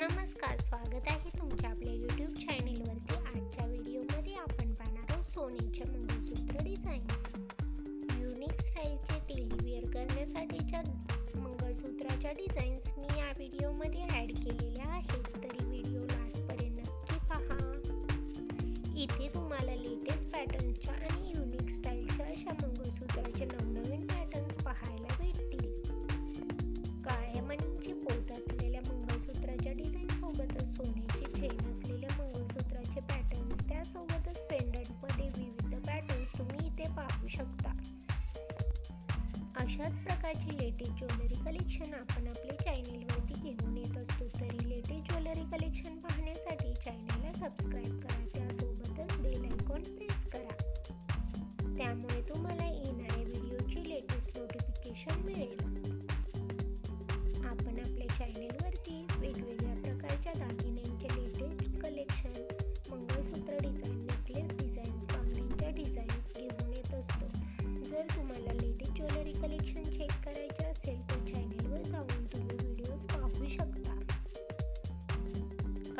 नमस्कार स्वागत आहे तुमच्या आपल्या यूट्यूब चॅनेलवरती आजच्या व्हिडिओमध्ये आपण पाहणार आहोत सोन्याचे मंगळसूत्र डिझाईन्स युनिक स्टाईलचे टेलीवेअर करण्यासाठीच्या मंगळसूत्राच्या डिझाईन्स मी या व्हिडिओमध्ये ॲड केलेल्या आहेत. अशाच प्रकारची लेटेस्ट ज्वेलरी कलेक्शन आपण आपल्या चॅनेलवर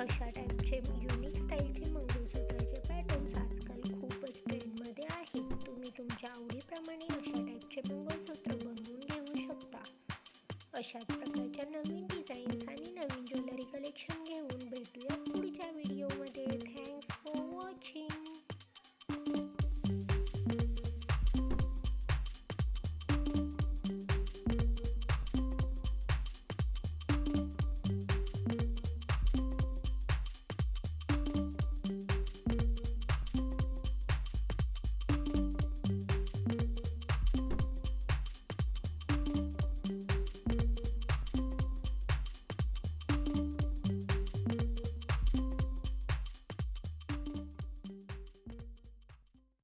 अशा टाईपचे युनिक स्टाईलचे मंगळसूत्राचे पॅटर्न्स आजकाल खूपच ट्रेंडमध्ये आहेत. तुम्ही तुमच्या आवडीप्रमाणे अशा टाईपचे मंगळसूत्र बनवून घेऊ शकता. अशाच प्रकारच्या नवीन डिझाईन्स आणि नवीन ज्वेलरी कलेक्शन घेऊन भेटूया